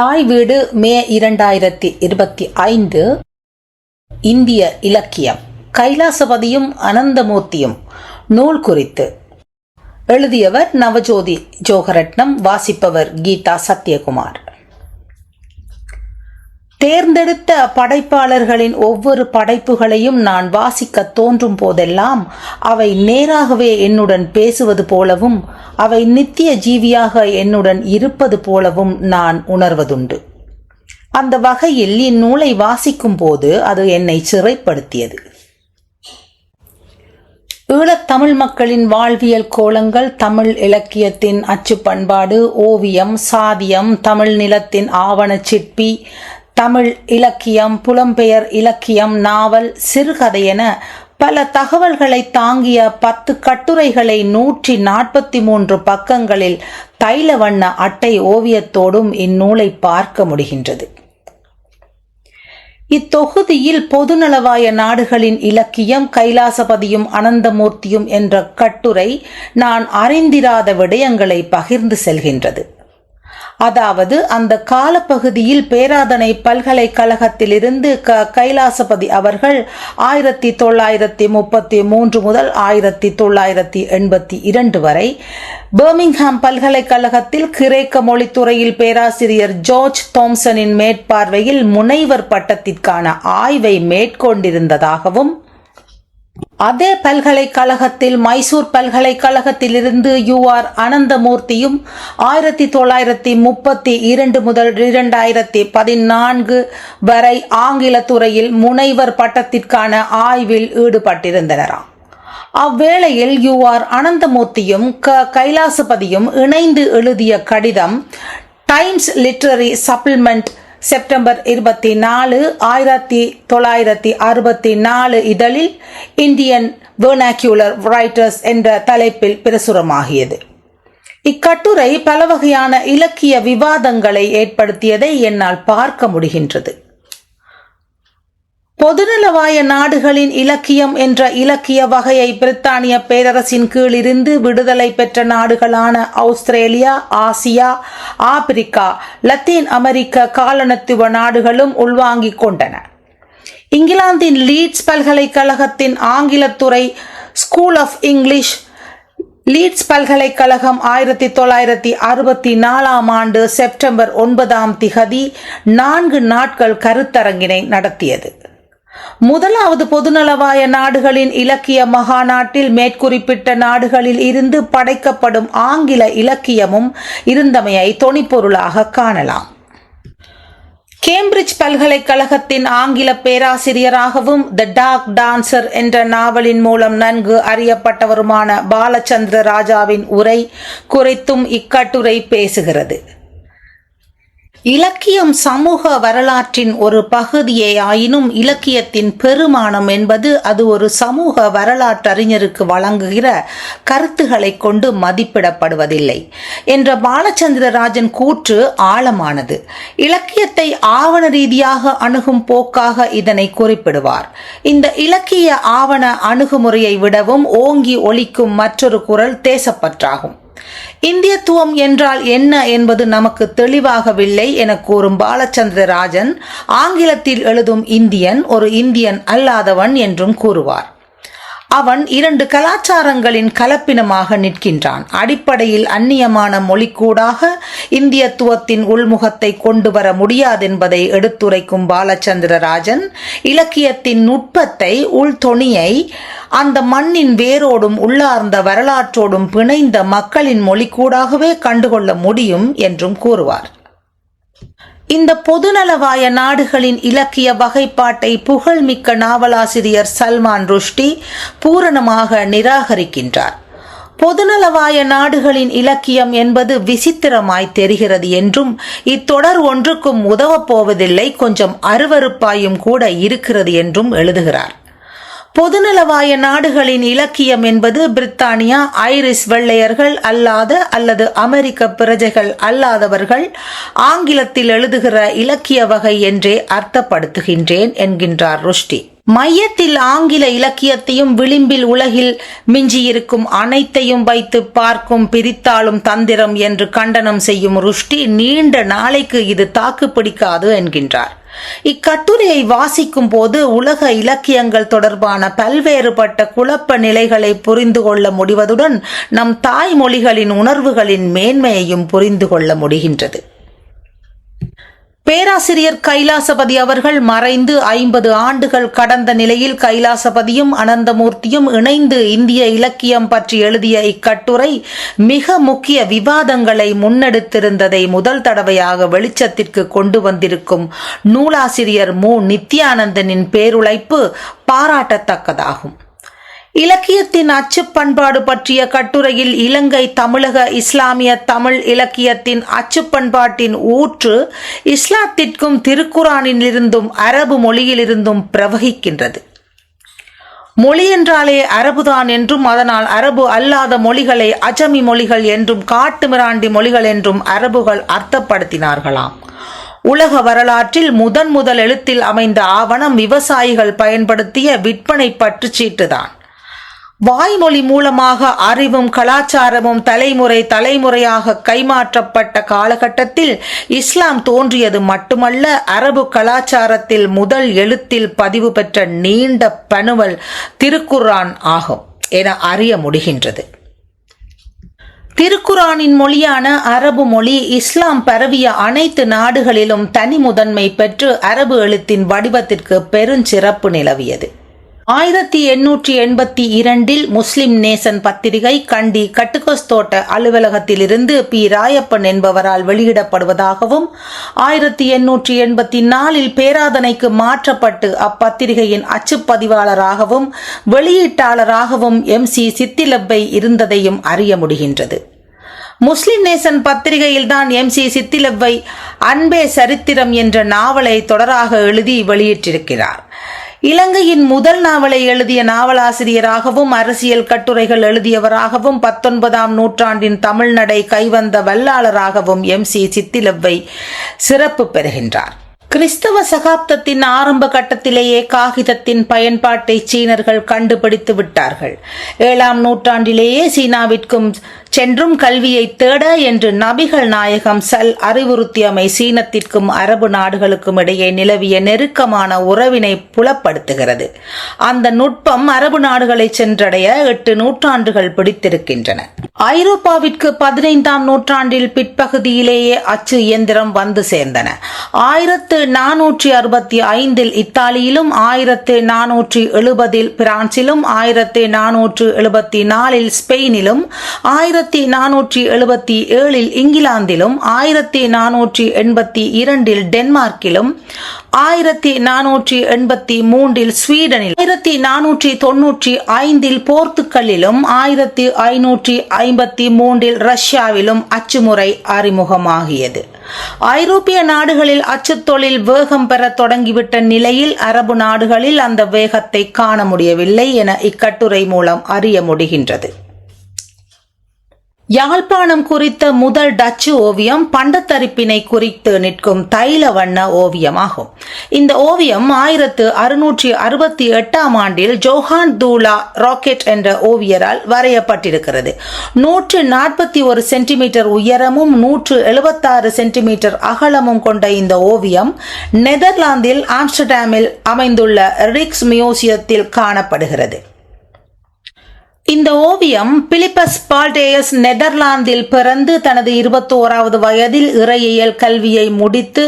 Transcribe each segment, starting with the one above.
தாய் வீடு மே இரண்டாயிரத்தி இருபத்தி ஐந்து. இந்திய இலக்கியம். கைலாசபதியும் அனந்தமூர்த்தியும் நூல் குறித்து. எழுதியவர் நவஜோதி ஜோகரட்னம் வாசிப்பவர் கீதா சத்யகுமார். தேர்ந்தெடுத்த படைப்பாளர்களின் ஒவ்வொரு படைப்புகளையும் நான் வாசிக்க தோன்றும் போதெல்லாம் அவை நேராகவே என்னுடன் பேசுவது போலவும் அவை நித்திய ஜீவியாக என்னுடன் இருப்பது போலவும் நான் உணர்வதுண்டு. அந்த வகையில் இந்நூலை வாசிக்கும் போது அது என்னை சிறைப்படுத்தியது. ஈழத்தமிழ் மக்களின் வாழ்வியல் கோலங்கள் தமிழ் இலக்கியத்தின் அச்சு பண்பாடு ஓவியம் சாதியம் தமிழ் நிலத்தின் ஆவண சிற்பி தமிழ் இலக்கியம் புலம்பெயர் இலக்கியம் நாவல் சிறுகதை என பல தகவல்களை தாங்கிய பத்து கட்டுரைகளை நூற்றி நாற்பத்தி மூன்று பக்கங்களில் தைல வண்ண அட்டை ஓவியத்தோடும் இந்நூலை பார்க்க முடிகின்றது. இத்தொகுதியில் பொதுநலவாய நாடுகளின் இலக்கியம் கைலாசபதியும் அனந்தமூர்த்தியும் என்ற கட்டுரை நான் அறிந்திராத விடயங்களை பகிர்ந்து செல்கின்றது. அதாவது அந்த காலப்பகுதியில் பேராதனை பல்கலைக்கழகத்திலிருந்து க கைலாசபதி அவர்கள் ஆயிரத்தி தொள்ளாயிரத்தி முப்பத்தி மூன்று முதல் ஆயிரத்தி தொள்ளாயிரத்தி எண்பத்தி இரண்டு வரை பர்மிங்ஹாம் பல்கலைக்கழகத்தில் கிரேக்க மொழித்துறையில் பேராசிரியர் ஜார்ஜ் தோம்சனின் மேற்பார்வையில் முனைவர் பட்டத்திற்கான ஆய்வை மேற்கொண்டிருந்ததாகவும் அதே பல்கலைக்கழகத்தில் மைசூர் பல்கலைக்கழகத்திலிருந்து யூ ஆர் அனந்தமூர்த்தியும் ஆயிரத்தி தொள்ளாயிரத்தி முப்பத்தி இரண்டு முதல் இரண்டாயிரத்தி பதினான்கு வரை ஆங்கில துறையில் முனைவர் பட்டத்திற்கான ஆய்வில் ஈடுபட்டிருந்தனராம் அவ்வேளையில் யூ ஆர் அனந்தமூர்த்தியும் க. கைலாசபதியும் இணைந்து எழுதிய கடிதம் டைம்ஸ் லிட்ரரி சப்ளிமெண்ட் செப்டம்பர் இருபத்தி நாலு ஆயிரத்தி தொள்ளாயிரத்தி அறுபத்தி நாலு இதழில் இந்தியன் வேர்னாக்யூலர் ரைட்டர்ஸ் என்ற தலைப்பில் பிரசுரமாகியது. இக்கட்டுரை பல வகையான இலக்கிய விவாதங்களை ஏற்படுத்தியதை என்னால் பார்க்க முடிகின்றது. பொதுநலவாய நாடுகளின் இலக்கியம் என்ற இலக்கிய வகையை பிரித்தானிய பேரரசின் கீழிருந்து விடுதலை பெற்ற நாடுகளான ஆஸ்திரேலியா ஆசியா ஆப்பிரிக்கா லத்தீன் அமெரிக்க காலனத்துவ நாடுகளும் உள்வாங்கிக் கொண்டன. இங்கிலாந்தின் லீட்ஸ் பல்கலைக்கழகத்தின் ஆங்கிலத்துறை ஸ்கூல் ஆஃப் இங்கிலீஷ் லீட்ஸ் பல்கலைக்கழகம் ஆயிரத்தி தொள்ளாயிரத்தி அறுபத்தி நாலாம் ஆண்டு செப்டம்பர் ஒன்பதாம் திகதி நான்கு நாட்கள் கருத்தரங்கினை நடத்தியது. முதலாவது பொதுநலவாய நாடுகளின் இலக்கிய மகாநாட்டில் மேற்குறிப்பிட்ட நாடுகளில் இருந்து படைக்கப்படும் ஆங்கில இலக்கியமும் இருந்தமையை தொனிப்பொருளாக காணலாம். கேம்பிரிட்ஜ் பல்கலைக்கழகத்தின் ஆங்கில பேராசிரியராகவும் த டாக் டான்சர் என்ற நாவலின் மூலம் நன்கு அறியப்பட்டவருமான பாலச்சந்திர ராஜாவின் உரை குறித்தும் இக்கட்டுரை பேசுகிறது. இலக்கியம் சமூக வரலாற்றின் ஒரு பகுதியே ஆயினும் இலக்கியத்தின் பெருமானம் என்பது அது ஒரு சமூக வரலாற்றறிஞருக்கு வழங்குகிற கருத்துக்களை கொண்டு மதிப்பிடப்படுவதில்லை என்ற பாலச்சந்திரராஜன் கூற்று ஆழமானது. இலக்கியத்தை ஆவண ரீதியாக அணுகும் போக்காக இதனை குறிப்பிடுவார். இந்த இலக்கிய ஆவண அணுகுமுறையை விடவும் ஓங்கி ஒழிக்கும் மற்றொரு குரல் தேசப்பற்றாகும். இந்தியத்துவம் என்றால் என்ன என்பது நமக்கு தெளிவாகவில்லை என கூறும் பாலச்சந்திரராஜன் ஆங்கிலத்தில் எழுதும் இந்தியன் ஒரு இந்தியன் அல்லாதவன் என்றும் கூறுவார். அவன் இரண்டு கலாச்சாரங்களின் கலப்பினமாக நிற்கின்றான். அடிப்படையில் அந்நியமான மொழிக்கூடாக இந்தியத்துவத்தின் உள்முகத்தை கொண்டு வர முடியாதென்பதை எடுத்துரைக்கும் பாலச்சந்திரராஜன் இலக்கியத்தின் நுட்பத்தை உள்தொணியை அந்த மண்ணின் வேரோடும் உள்ளார்ந்த வரலாற்றோடும் பிணைந்த மக்களின் மொழிக்கூடாகவே கண்டுகொள்ள முடியும் என்றும் கூறுவார். இந்த பொதுநலவாய நாடுகளின் இலக்கிய வகைப்பாட்டை புகழ்மிக்க நாவலாசிரியர் சல்மான் ருஷ்டி பூரணமாக நிராகரிக்கின்றார். பொதுநலவாய நாடுகளின் இலக்கியம் என்பது விசித்திரமாய் தெரிகிறது என்றும் இத்தொடர் ஒன்றுக்கும் உதவப் போவதில்லை கொஞ்சம் அருவருப்பாயும் கூட இருக்கிறது என்றும் எழுதுகிறார். பொதுநலவாய நாடுகளின் இலக்கியம் என்பது பிரித்தானியா ஐரிஸ் வெள்ளையர்கள் அல்லாத அல்லது அமெரிக்க பிரஜைகள் அல்லாதவர்கள் ஆங்கிலத்தில் எழுதுகிற இலக்கிய வகை என்றே அர்த்தப்படுத்துகின்றேன் என்கின்றார் ருஷ்டி. மையத்தில் ஆங்கில இலக்கியத்தையும் விளிம்பில் உலகில் மிஞ்சியிருக்கும் அனைத்தையும் வைத்து பார்க்கும் பிரித்தாளும் தந்திரம் என்று கண்டனம் செய்யும் ருஷ்டி நீண்ட நாளைக்கு இது தாக்கு பிடிக்காது என்கின்றார். இக்கட்டுரையை வாசிக்கும் போது உலக இலக்கியங்கள் தொடர்பான பல்வேறுபட்ட குழப்ப நிலைகளை புரிந்து கொள்ள முடிவதுடன் நம் தாய்மொழிகளின் உணர்வுகளின் மேன்மையையும் புரிந்து கொள்ள முடிகின்றது. பேராசிரியர் கைலாசபதி அவர்கள் மறைந்து ஐம்பது ஆண்டுகள் கடந்த நிலையில் கைலாசபதியும் அனந்தமூர்த்தியும் இணைந்து இந்திய இலக்கியம் பற்றி எழுதிய இக்கட்டுரை மிக முக்கிய விவாதங்களை முன்னெடுத்திருந்ததை முதல் தடவையாக வெளிச்சத்திற்கு கொண்டு வந்திருக்கும் நூலாசிரியர் மு. நித்யானந்தனின் பேருழைப்பு பாராட்டத்தக்கதாகும். இலக்கியத்தின் அச்சுப்பண்பாடு பற்றிய கட்டுரையில் இலங்கை தமிழக இஸ்லாமிய தமிழ் இலக்கியத்தின் அச்சு பண்பாட்டின் ஊற்று இஸ்லாத்திற்கும் திருக்குறானிலிருந்தும் அரபு மொழியிலிருந்தும் பிரவகிக்கின்றது. மொழி என்றாலே அரபுதான் என்றும் அதனால் அரபு அல்லாத மொழிகளை அஜமி மொழிகள் என்றும் காட்டுமிராண்டி மொழிகள் என்றும் அரபுகள் அர்த்தப்படுத்தினார்களாம். உலக வரலாற்றில் முதன் முதல் எழுத்தில் அமைந்த ஆவணம் விவசாயிகள் பயன்படுத்திய விற்பனை பற்று சீட்டுதான் வாய்மொழி மூலமாக அறிவும் கலாச்சாரமும் தலைமுறை தலைமுறையாக கைமாற்றப்பட்ட காலகட்டத்தில் இஸ்லாம் தோன்றியது மட்டுமல்ல அரபு கலாச்சாரத்தில் முதல் எழுத்தில் பதிவு பெற்ற நீண்ட பணுவல் திருக்குர்ஆன் ஆகும் என அறிய முடிகின்றது. திருக்குரானின் மொழியான அரபு மொழி இஸ்லாம் பரவிய அனைத்து நாடுகளிலும் தனி முதன்மை பெற்று அரபு எழுத்தின் வடிவத்திற்கு பெருஞ்சிறப்பு நிலவியது. ஆயிரத்தி எண்ணூற்றி எண்பத்தி இரண்டில் முஸ்லிம் நேசன் பத்திரிகை கண்டி கட்டுகோஸ் தோட்ட அலுவலகத்திலிருந்து பி. ராயப்பன் என்பவரால் வெளியிடப்படுவதாகவும் ஆயிரத்தி எண்ணூற்றி எண்பத்தி நாலில் பேராதனைக்கு மாற்றப்பட்டு அப்பத்திரிகையின் அச்சுப்பதிவாளராகவும் வெளியீட்டாளராகவும் எம். சி. சித்திலப்பை இருந்ததையும் அறிய முடிகின்றது. முஸ்லிம் நேசன் பத்திரிகையில்தான் எம். சி. சித்திலவ்வை அன்பே சரித்திரம் என்ற நாவலை தொடராக எழுதி வெளியிட்டிருக்கிறார். இலங்கையின் முதல் நாவலை எழுதிய நாவலாசிரியராகவும் அரசியல் கட்டுரைகள் எழுதியவராகவும் பத்தொன்பதாம் நூற்றாண்டின் தமிழ்நடை கைவந்த வல்லாளராகவும் எம். சி. சித்திலவ்வை சிறப்பு பெறுகின்றார். கிறிஸ்தவ சகாப்தத்தின் ஆரம்ப கட்டத்திலேயே காகிதத்தின் பயன்பாட்டை சீனர்கள் கண்டுபிடித்து விட்டார்கள். ஏழாம் நூற்றாண்டிலேயே சீனாவிற்கும் சென்றும் கல்வியை தேட என்று நபிகள் நாயகம் சல் அறிவுறுத்தியமை சீனத்திற்கும் அரபு நாடுகளுக்கும் இடையே நிலவிய நெருக்கமான உறவினை புலப்படுத்துகிறது. அந்த நுட்பம் அரபு நாடுகளை சென்றடைய எட்டு நூற்றாண்டுகள் பிடித்திருக்கின்றன. ஐரோப்பாவிற்கு பதினைந்தாம் நூற்றாண்டில் பிற்பகுதியிலேயே அச்சு இயந்திரம் வந்து சேர்ந்தன. ஆயிரத்து நானூற்றி அறுபத்தி ஐந்தில் இத்தாலியிலும் ஆயிரத்து நானூற்றி எழுபதில் பிரான்சிலும் ஆயிரத்து நானூற்று எழுபத்தி நாலில் ஸ்பெயினிலும் ஆயிரத்தி நானூற்றி எழுபத்தி ஏழில் இங்கிலாந்திலும் ஆயிரத்தி நானூற்றி எண்பத்தி இரண்டில் டென்மார்க்கிலும் ஆயிரத்தி நானூற்றி எண்பத்தி மூன்றில் ஸ்வீடனில் ஆயிரத்தி நானூற்றி தொன்னூற்றி ஐந்தில் போர்த்துக்கல்லிலும் ஆயிரத்தி ஐநூற்றி ஐம்பத்தி மூன்றில் ரஷ்யாவிலும் அச்சுமுறை அறிமுகமாகியது. ஐரோப்பிய நாடுகளில் அச்சுத்தொழில் வேகம் பெற தொடங்கிவிட்ட நிலையில் அரபு நாடுகளில் அந்த வேகத்தை காண முடியவில்லை என இக்கட்டுரை மூலம் அறிய முடிகின்றது. யாழ்ப்பாணம் குறித்த முதல் டச்சு ஓவியம் பண்டத்தரிப்பினை குறித்து நிற்கும் தைல வண்ண ஓவியமாகும். இந்த ஓவியம் ஆயிரத்து அறுநூற்றி அறுபத்தி எட்டாம் ஆண்டில் ஜோஹான் தூலா ராக்கெட் என்ற ஓவியரால் வரையப்பட்டிருக்கிறது. நூற்று நாற்பத்தி ஒரு சென்டிமீட்டர் உயரமும் நூற்று எழுபத்தாறு சென்டிமீட்டர் அகலமும் கொண்ட இந்த ஓவியம் நெதர்லாந்தில் ஆம்ஸ்டர்டாமில் அமைந்துள்ள ரிக்ஸ் மியூசியத்தில் காணப்படுகிறது. இந்த ஓவியம் பிலிப்பஸ் பால்டேயஸ் நெதர்லாந்தில் பிறந்து தனது இருபத்தோராவது வயதில் இறையியல் கல்வியை முடித்து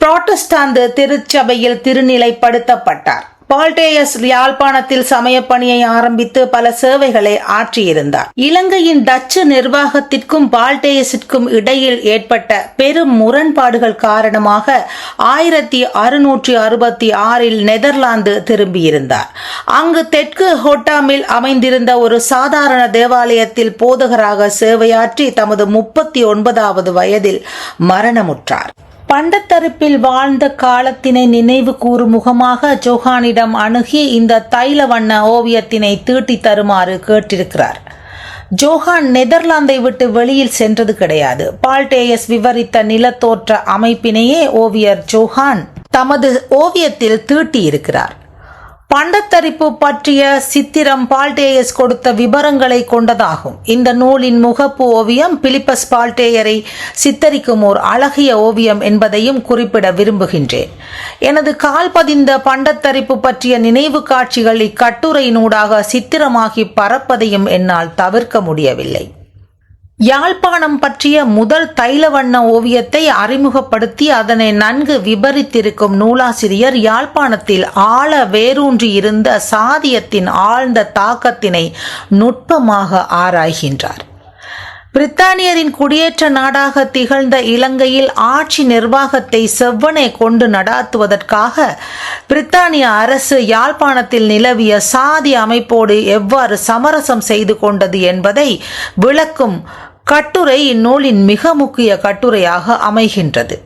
புராட்டஸ்டாந்து திருச்சபையில் திருநிலைப்படுத்தப்பட்டார். பால்டேயஸ் யாழ்ப்பாணத்தில் சமயப்பணியை ஆரம்பித்து பல சேவைகளை ஆற்றியிருந்தார். இலங்கையின் டச்சு நிர்வாகத்திற்கும் பால்டேயஸிற்கும் இடையில் ஏற்பட்ட பெரும் முரண்பாடுகள் காரணமாக ஆயிரத்தி அறுநூற்றி அறுபத்தி ஆறில் நெதர்லாந்து திரும்பியிருந்தார். அங்கு தெற்கு ஹோட்டாமில் அமைந்திருந்த ஒரு சாதாரண தேவாலயத்தில் போதகராக சேவையாற்றி தமது முப்பத்தி ஒன்பதாவது வயதில் மரணமுற்றார். பண்டத்தரப்பில் வாழ்ந்த காலத்தினை நினைவு கூறும் முகமாக ஜோஹானிடம் அணுகி இந்த தைல வண்ண ஓவியத்தினை தீட்டித் தருமாறு கேட்டிருக்கிறார். ஜோஹான் நெதர்லாந்தை விட்டு வெளியில் சென்றது கிடையாது. பால்டேயஸ் விவரித்த நிலத்தோற்ற அமைப்பினையே ஓவியர் ஜோஹான் தமது ஓவியத்தில் தீட்டியிருக்கிறார். பண்டத்தரிப்பு பற்றிய சித்திரம் பால்டேயஸ் கொடுத்த விபரங்களை கொண்டதாகும். இந்த நூலின் முகப்பு ஓவியம் பிலிப்பஸ் பால்டேயரை சித்தரிக்கும் ஓர் அழகிய ஓவியம் என்பதையும் குறிப்பிட விரும்புகின்றேன். எனது கால் பதிந்த பண்டத்தரிப்பு பற்றிய நினைவு காட்சிகள் இக்கட்டுரையினூடாக சித்திரமாகி பறப்பதையும் என்னால் தவிர்க்க முடியவில்லை. யாழ்ப்பாணம் பற்றிய முதல் தைலவண்ண ஓவியத்தை அறிமுகப்படுத்தி அதனை நன்கு விபரித்திருக்கும் நூலாசிரியர் யாழ்ப்பாணத்தில் ஆழ வேரூன்றி இருந்த சாதியத்தின் ஆழ்ந்த தாக்கத்தினை நுட்பமாக ஆராய்கின்றார். பிரித்தானியரின் குடியேற்ற நாடாக திகழ்ந்த இலங்கையில் ஆட்சி நிர்வாகத்தை செவ்வனே கொண்டு நடாத்துவதற்காக பிரித்தானிய அரசு யாழ்ப்பாணத்தில் நிலவிய சாதி அமைப்போடு எவ்வாறு சமரசம் செய்து கொண்டது என்பதை விளக்கும் கட்டுரை இந்நூலின் மிக முக்கிய கட்டுரையாக அமைகின்றது.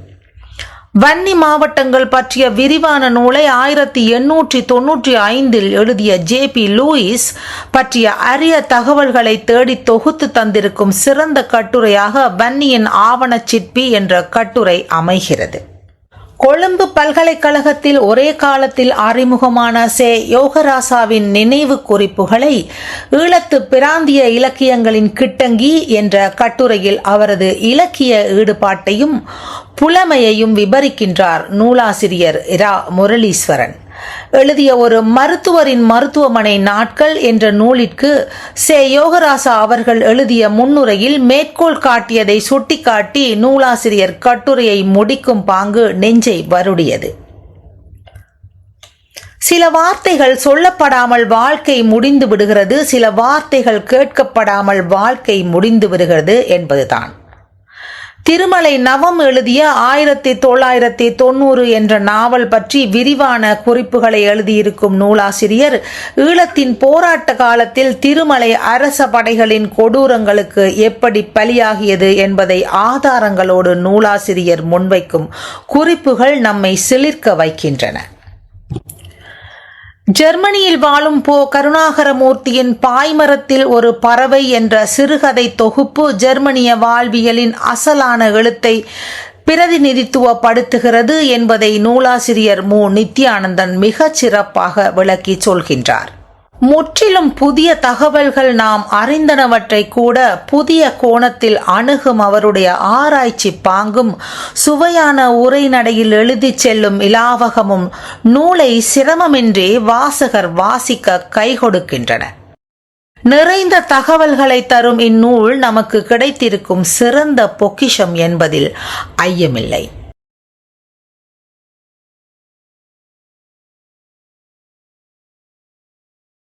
வன்னி மாவட்டங்கள் பற்றிய விரிவான நூலை ஆயிரத்தி எண்ணூற்றி தொன்னூற்றி ஐந்தில் எழுதிய ஜே பி லூயிஸ் பற்றிய அரிய தகவல்களை தேடி தொகுத்து தந்திருக்கும் சிறந்த கட்டுரையாக வன்னியின் ஆவணச் சிற்பி என்ற கட்டுரை அமைகிறது. கொழும்பு பல்கலைக்கழகத்தில் ஒரே காலத்தில் அறிமுகமான சே. யோகராசாவின் நினைவு குறிப்புகளை ஈழத்து பிராந்திய இலக்கியங்களின் கிட்டங்கி என்ற கட்டுரையில் அவரது இலக்கிய ஈடுபாட்டையும் புலமையையும் விபரிக்கின்றார் நூலாசிரியர் இரா. முரளீஸ்வரன். எழுதிய ஒரு மருத்துவரின் மருத்துவமனை நாட்கள் என்ற நூலிற்கு சே. யோகராசா அவர்கள் எழுதிய முன்னுரையில் மேற்கோள் காட்டியதை சுட்டிக்காட்டி நூலாசிரியர் கட்டுரையை முடிக்கும் பாங்கு நெஞ்சை வருடியது. சில வார்த்தைகள் சொல்லப்படாமல் வாழ்க்கை முடிந்து விடுகிறது சில வார்த்தைகள் கேட்கப்படாமல் வாழ்க்கை முடிந்து விடுகிறது என்பதுதான். திருமலை நவம் எழுதிய ஆயிரத்தி தொள்ளாயிரத்தி தொண்ணூறு என்ற நாவல் பற்றி விரிவான குறிப்புகளை எழுதியிருக்கும் நூலாசிரியர் ஈழத்தின் போராட்ட காலத்தில் திருமலை அரச படைகளின் கொடூரங்களுக்கு எப்படி பலியாகியது என்பதை ஆதாரங்களோடு நூலாசிரியர் முன்வைக்கும் குறிப்புகள் நம்மை சிலிர்க்க வைக்கின்றன. ஜெர்மனியில் வாழும் போ கருணாகரமூர்த்தியின் பாய்மரத்தில் ஒரு பறவை என்ற சிறுகதை தொகுப்பு ஜெர்மனிய வாழ்வியலின் அசலான எழுத்தை பிரதிநிதித்துவப்படுத்துகிறது என்பதை நூலாசிரியர் மு. நித்யானந்தன் மிகச் சிறப்பாக விளக்கி சொல்கின்றார். முற்றிலும் புதிய தகவல்கள் நாம் அறிந்தனவற்றை கூட புதிய கோணத்தில் அணுகும் அவருடைய ஆராய்ச்சி பாங்கும் சுவையான உரைநடையில் எழுதிச் செல்லும் இலாவகமும் நூலை சிரமமின்றி வாசகர் வாசிக்க கை கொடுக்கின்றன. நிறைந்த தகவல்களை தரும் இந்நூல் நமக்கு கிடைத்திருக்கும் சிறந்த பொக்கிஷம் என்பதில் ஐயமில்லை.